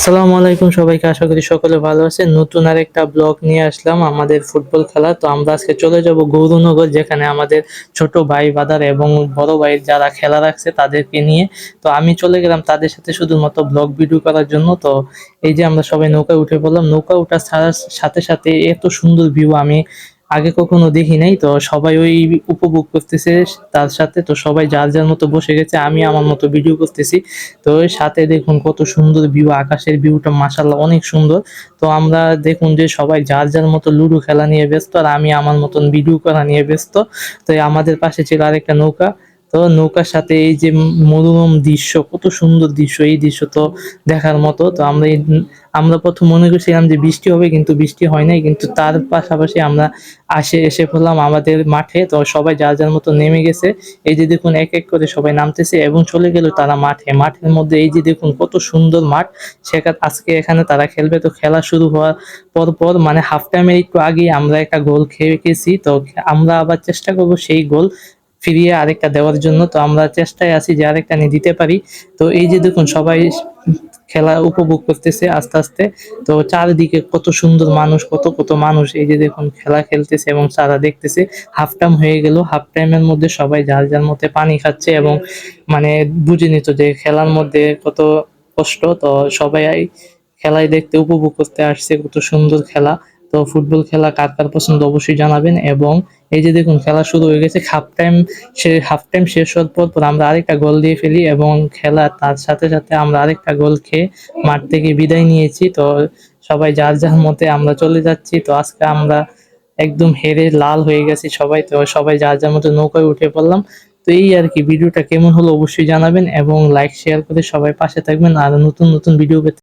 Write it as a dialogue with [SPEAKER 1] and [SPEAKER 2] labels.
[SPEAKER 1] আসসালামু আলাইকুম সবাইকে, আশা করি সকলে ভালো আছেন। নতুন আর একটা ব্লগ নিয়ে আসলাম আমাদের ফুটবল খেলা। তো আমরা আজকে চলে যাব গৌরনগর, যেখানে আমাদের ছোট ভাই বাদার এবং বড় ভাই যারা খেলা রাখছে তাদেরকে নিয়ে। তো আমি চলে গেলাম তাদের সাথে শুধুমাত্র ব্লগ ভিডিও করার জন্য। তো এই যে আমরা সবাই নৌকায় উঠে পড়লাম, নৌকা ছাড়ার সাথে সাথে এত সুন্দর ভিউ আমি আগে কখনো দেখি নাই, তো সবাই ওই উপভোগ করতেছে তার সাথে, তো সবাই যার যার মতো বসে গেছে, আমি আমার মতো ভিডিও করতেছি। তো সাথে দেখুন কত সুন্দর ভিউ আকাশের ভিউটা মাসাল্লাহ অনেক সুন্দর। তো আমরা দেখুন যে সবাই যার যার মতো লুডো খেলা নিয়ে ব্যস্ত আর আমি আমার মতন ভিডিও করা নিয়ে ব্যস্ত। তো আমাদের পাশে ছিল আরেকটা নৌকা তো নৌকার সাথে এই যে মনোরম দৃশ্য, কত সুন্দর দৃশ্য এই দৃশ্য তো দেখার মতো। তো আমরা আমরা প্রথম মনে করছিলাম যে বৃষ্টি হবে, কিন্তু বৃষ্টি হয় নাই। কিন্তু তার পাশাপাশি আমরা আসে, এসে পড়লাম আমাদের মাঠে। তো সবাই যার যার মতো নেমে গেছে। এই যে দেখুন, এক এক করে সবাই নামতেছে এবং চলে গেল তারা মাঠে। মাঠের মধ্যে এই যে দেখুন, কত সুন্দর মাঠ। সেখানে, আজকে এখানে তারা খেলবে। তো খেলা শুরু হওয়ার পর পর মানে হাফ টাইমের একটু আগেই আমরা একটা গোল খেয়ে গেছি। তো আমরা আবার চেষ্টা করব সেই গোল ফিরিয়ে আরেকটা দেওয়ার জন্য, তো আমরা চেষ্টায় আছি যে আরেকটা নিয়ে দিতে পারি। তো এই যে দেখুন, সবাই খেলা উপভোগ করতেছে আস্তে আস্তে। তো চারিদিকে কত সুন্দর মানুষ, কত কত মানুষ এই যে দেখুন খেলা খেলতেছে এবং তারা দেখতেছে। হাফ টাইম হয়ে গেল হাফ টাইমের মধ্যে সবাই যার যার মধ্যে পানি খাচ্ছে এবং মানে বুঝে নিত যে খেলার মধ্যে কত কষ্ট। তো সবাই খেলায় দেখতে, উপভোগ করতে আসছে, কত সুন্দর খেলা। তো ফুটবল খেলা কার কার পছন্দ অবশ্যই জানাবেন এবং এই যে দেখুন খেলা শুরু হয়ে গেছে হাফ টাইম সে হাফ টাইম শেষ হওয়ার পর পর আমরা আরেকটা গোল দিয়ে ফেলি এবং খেলা তার সাথে সাথে আমরা আরেকটা গোল খেয়ে মাঠ থেকে বিদায় নিয়েছি। তো সবাই যার যার মতে আমরা চলে যাচ্ছি। তো আজকে আমরা একদম হেরে লাল হয়ে গেছি সবাই। তো সবাই যার যার মতো নৌকায় উঠে পড়লাম। তো এই আর কি, ভিডিওটা কেমন হলো অবশ্যই জানাবেন এবং লাইক শেয়ার করে সবাই পাশে থাকবেন। আর নতুন নতুন ভিডিও পেতে